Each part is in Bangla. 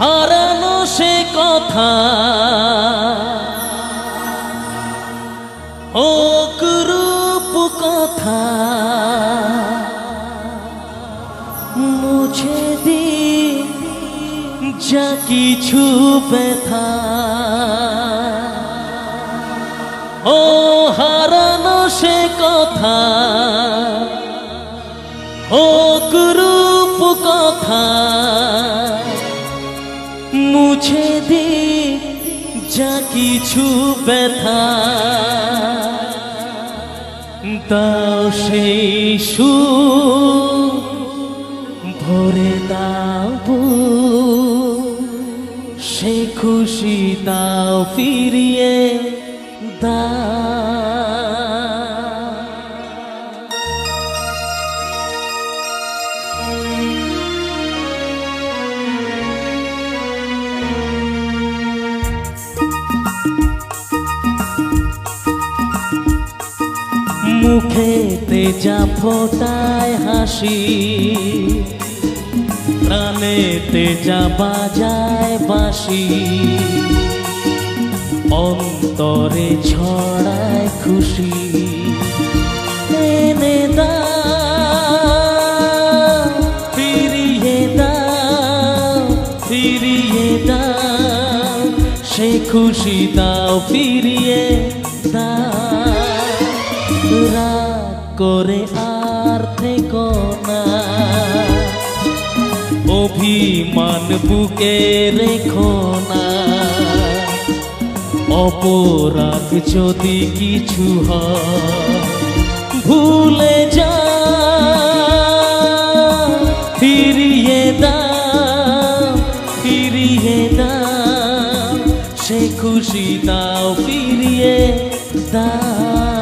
হারানো সে কথা। হোক রূপ কথা। মুছে দি যা কিছু ব্যথা। ও হারানো সে কথা। হোক মুছে দি যা কিছু ব্যথা। দাও সেই সুর ভরে দাও সে খুশি দাও ফিরিয়ে দাও। মুখেতে যা ফোটায় হাসি, প্রাণেতে যা বাজায় বাঁশি, অন্তরে ছড়ায় খুশি। এনে দাও ফিরিয়ে দাও ফিরিয়ে দাও সে খুশি দাও, ফিরিয়ে দাও। রাগ করে আর থেকো না। অভিমান বুকে রেখো না। অপরাধ যদি কিছু ভুলে যা। ফিরিয়ে দাও ফিরিয়ে দাও সে খুশি দাও ফিরিয়ে দাও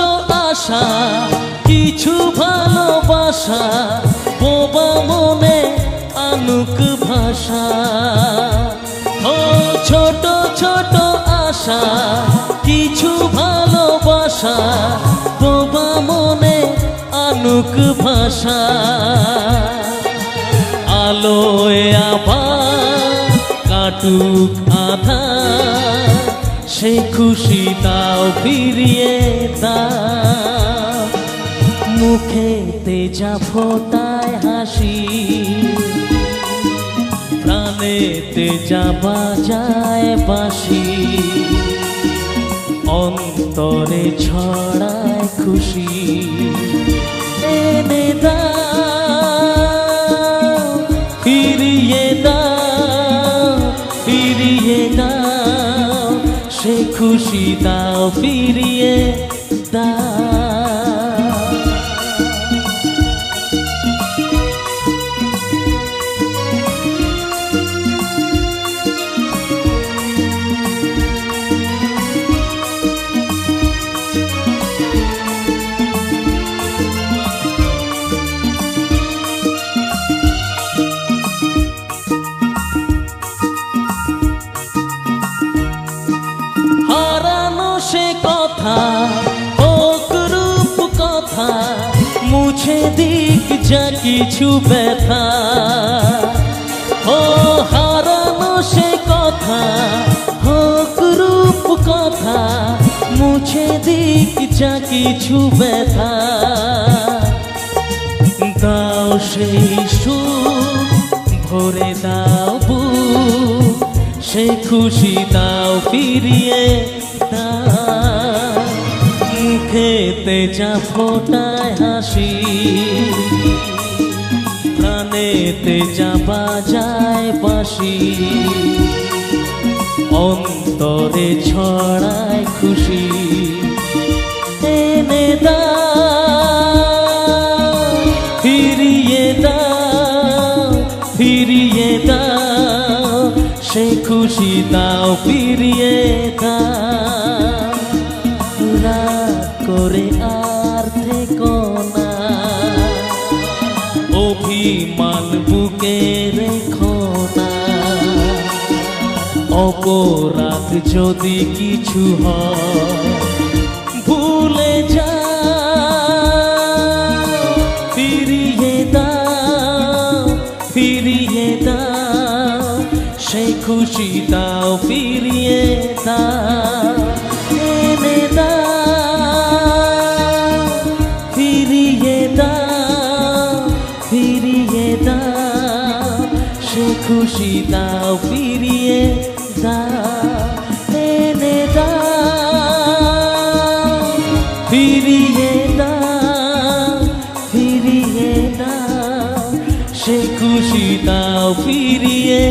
আশা, কিছু ভালোবাসা, বোবা মনে আনুক ভাষা। ও ছোট ছোট আশা, কিছু ভালোবাসা, বোবা মনে আনুক ভাষা। আলোয় আবার কাটুক আধা সে খুশি দাও ফিরিয়ে দাও। মুখেতে যা ফোটায় হাসি, প্রাণেতে যা বাজায় বাসি অন্তরে ছড়ায় খুশি। খুশি দাও ফিরিয়ে দাও। দিক যা কিছু ব্যথা। ও হারানো সে কথা, হোক রূপ কথা, মুছে দিক যা কিছু ব্যথা। দাও সেই সুর ভরে দাও বুক সে খুশি দাও ফিরিয়ে। মুখেতে যা ফোটায় হাসি। প্রাণেতে যা বাজায় বাঁশি। অন্তরে ছড়ায় খুশি। এনে দাও ফিরিয়ে দাও ফিরিয়ে দাও সে খুশি দাও ফিরিয়ে দাও করে আর থেকো না। অভিমান বুকে রেখো না। অপরাধ যদি কিছু হয়, ভুলে যা। ফিরিয়ে দাও ফিরিয়ে দাও সে খুশি দাও ফিরিয়ে দাও খুশি দাও ফিরিয়ে যা এনে দাও ফিরিয়ে দাও ফিরিয়ে দাও সে খুশি দাও ফিরিয়ে